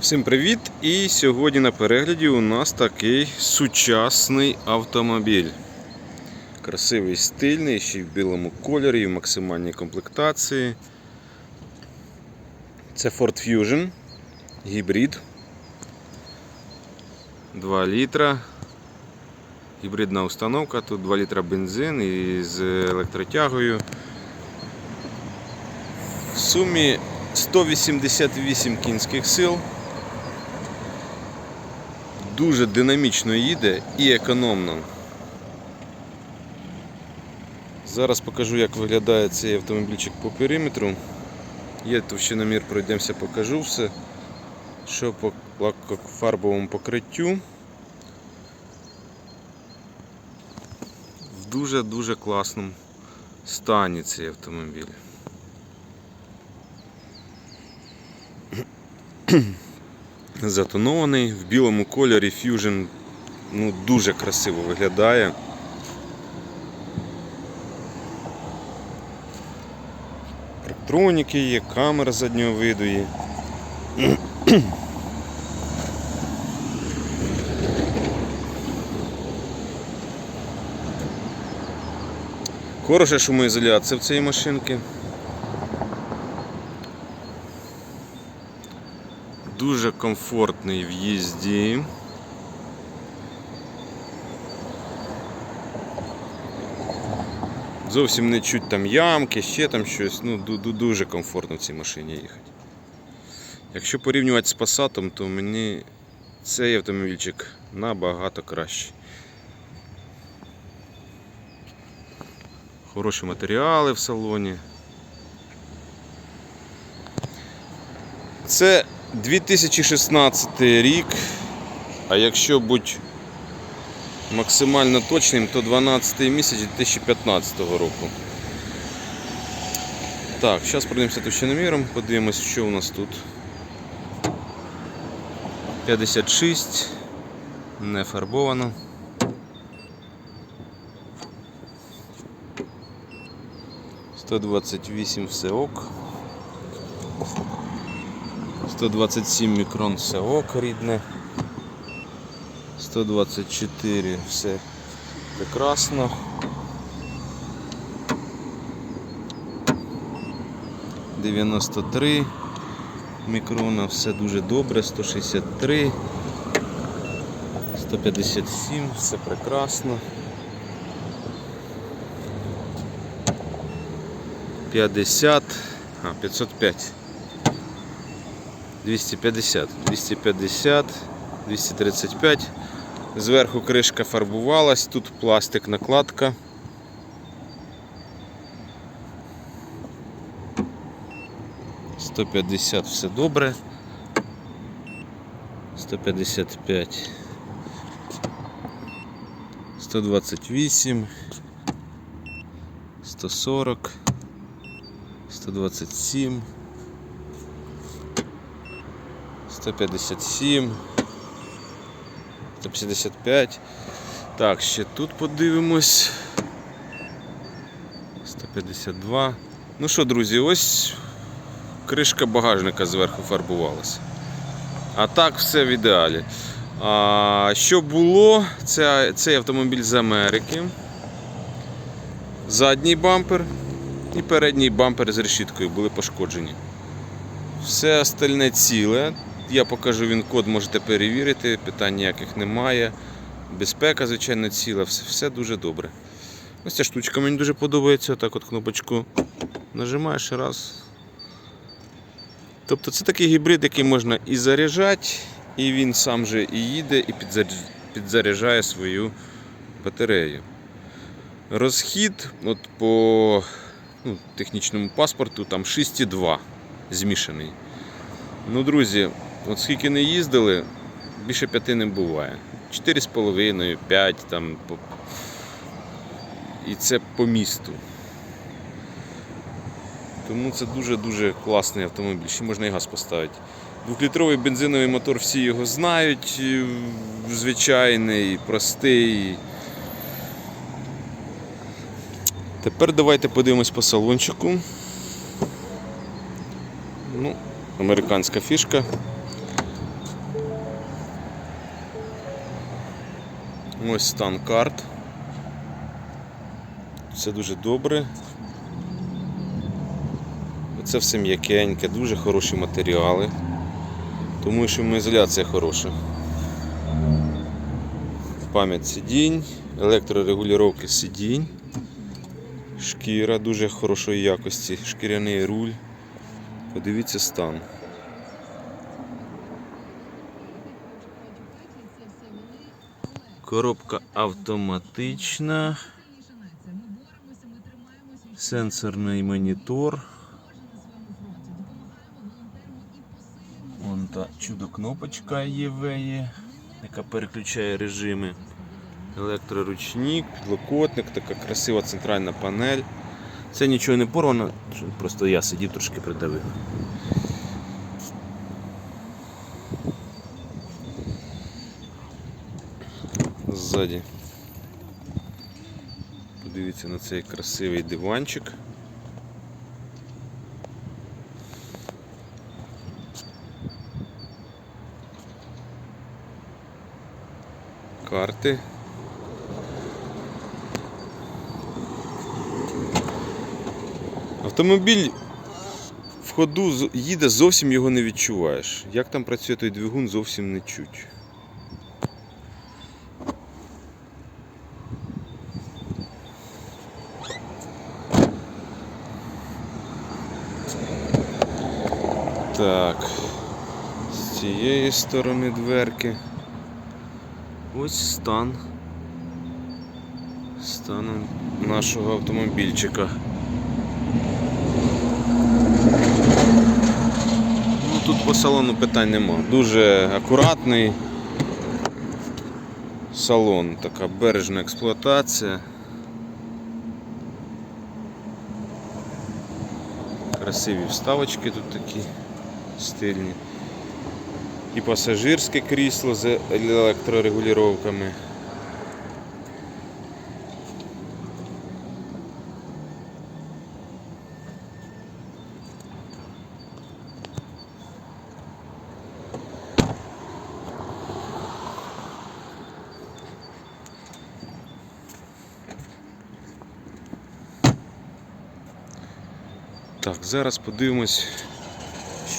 Всім привіт! І сьогодні на перегляді у нас такий сучасний автомобіль. Красивий, стильний, ще й в білому кольорі, в максимальній комплектації. Це Ford Fusion, гібрид. 2 літра. Гібридна установка, тут 2 літра бензин і з електротягою. В сумі 188 кінських сил. Дуже динамічно їде і економно. Зараз покажу, як виглядає цей автомобільчик по периметру. Є товщиномір, пройдемося, покажу все. Що по лакофарбовому покриттю. В дуже-дуже класному стані цей автомобіль. Затонований в білому кольорі Fusion ну, дуже красиво виглядає. Парктроніки є, камера заднього виду є. Хороша шумоізоляція в цій машинці. Дуже комфортний в їзді. Зовсім не чуть там ямки, ще там щось. Ну, ду- ду- дуже комфортно в цій машині їхати. Якщо порівнювати з Passat, то мені цей автомобільчик набагато кращий. Хороші матеріали в салоні. Це 2016 рік, а якщо бути максимально точним, то 12 місяць 2015 року. Так, зараз пройдемося товщиноміром, подивимось, що у нас тут. 56, не фарбовано. Сто двадцять вісім все ок. 127 мікрон все ок рідне. 124 все прекрасно. Дев'яносто три мікрона, все дуже добре, 163, 157, все прекрасно. 50, а, 505. 250, 250, 235. Зверху кришка фарбувалась, тут пластик накладка. Сто п'ятдесят все добре. 155. 128. 140. 127. 157, 155. Так, ще тут подивимось. 152. Ну що, друзі, ось кришка багажника зверху фарбувалася. А так все в ідеалі. А, що було? Це, цей автомобіль з Америки. Задній бампер і передній бампер з решіткою були пошкоджені. Все остальне ціле. Я покажу він код, можете перевірити, питань ніяких немає. Безпека, звичайно, ціла, все, все дуже добре. Ось ця штучка мені дуже подобається. Так от кнопочку нажимаєш раз. Тобто це такий гібрид, який можна і заряджати, і він сам же і їде, і підзаряджає свою батарею. Розхід от по ну, технічному паспорту там 6,2 змішаний. Ну, друзі, от скільки не їздили, більше п'яти не буває. 4,5, 5 там. І це по місту. Тому це дуже-дуже класний автомобіль. Ще можна і газ поставити. Двохлітровий бензиновий мотор, всі його знають. Звичайний, простий. Тепер давайте подивимось по салончику. Ну, американська фішка. Ось стан карт. Все дуже добре. Це все м'якеньке, дуже хороші матеріали. Тому що ізоляція хороша. Пам'ять сидінь, електрорегулювання сидінь, шкіра дуже хорошої якості, шкіряний руль. Подивіться стан. Коробка автоматична. Сенсорний монітор. Вон та чудо-кнопочка ЄВ, яка переключає режими. Електроручник, підлокотник, така красива центральна панель. Це нічого не порвано, просто я сидів трошки придавив. Ззаді. Подивіться на цей красивий диванчик. Карти. Автомобіль в ходу їде, зовсім його не відчуваєш. Як там працює той двигун, зовсім не чуть. Так. З цієї сторони дверки. Ось стан. Стан нашого автомобільчика. Ну, тут по салону питань нема. Дуже акуратний салон, така бережна експлуатація. Красиві вставочки тут такі стильні. І пасажирське крісло з електрорегулюваннями. Так, зараз подивимось,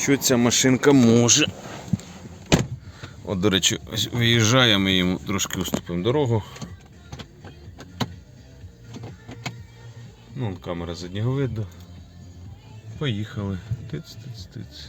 що ця машинка може. От, до речі, ось виїжджає, ми йому трошки уступимо дорогу. Ну, камера заднього виду. Поїхали. Тиц, тиц, тиц.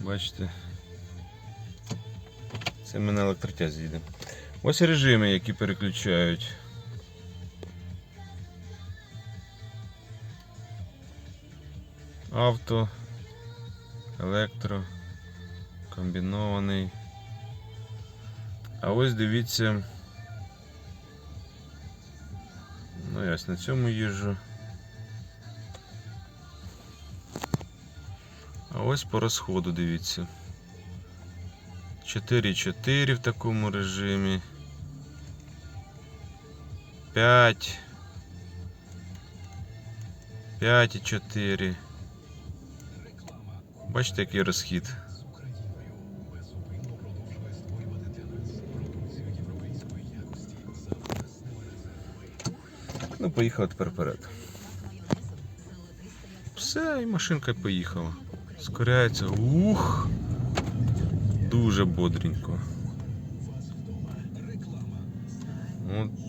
Бачите. Це ми на електротязі їдемо. Ось режими, які переключають. Авто, електро, комбінований. А ось дивіться. Ну, я на цьому їжджу. А ось по розходу дивіться. 4,4 в такому режимі. 5. 5,4. Бачите, який розхід. Ну, поїхав тепер вперед. Все, і машинка поїхала. Скоряється. Ух! Дуже бодренько. От.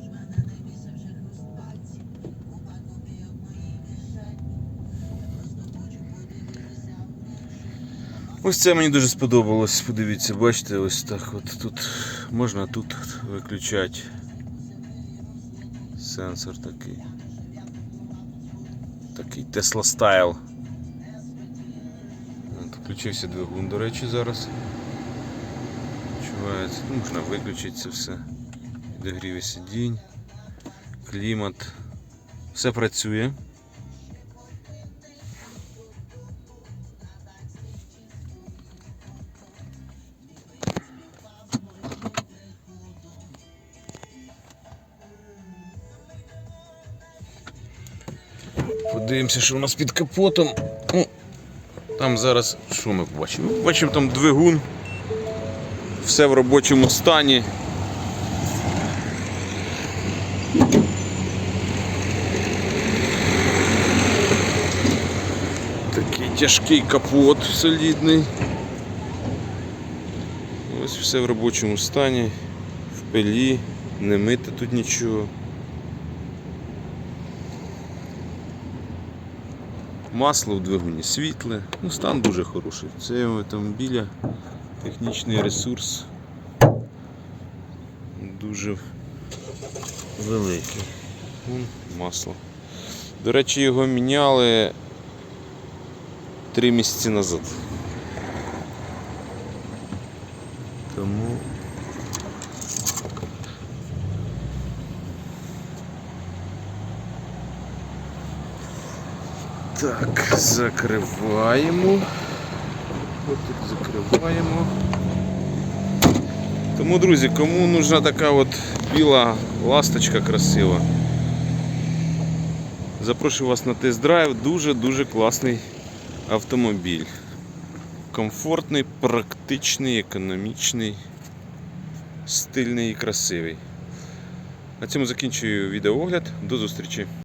Ось це мені дуже сподобалось. Подивіться, бачите, ось так от тут можна тут виключати сенсор такий. Такий Tesla Style. Включився двигун, до речі, зараз. Відчувається. Ну, можна виключити це все. Підогріві сидінь, клімат. Все працює. Подивимося, що у нас під капотом. Ну, там зараз що ми побачимо? Ми побачимо там двигун все в робочому стані. Такий тяжкий капот солідний. Ось все в робочому стані, в пилі, не мити тут нічого. Масло в двигуні світле, ну стан дуже хороший. Це автомобіля технічний ресурс дуже великий. Масло. До речі, його міняли три місяці назад. Тому Так, закриваємо. От тут закриваємо. Тому, друзі, кому нужна така от біла ласточка красива. Запрошую вас на тест-драйв. Дуже-дуже класний автомобіль. Комфортний, практичний, економічний, стильний і красивий. На цьому закінчую відеоогляд. До зустрічі!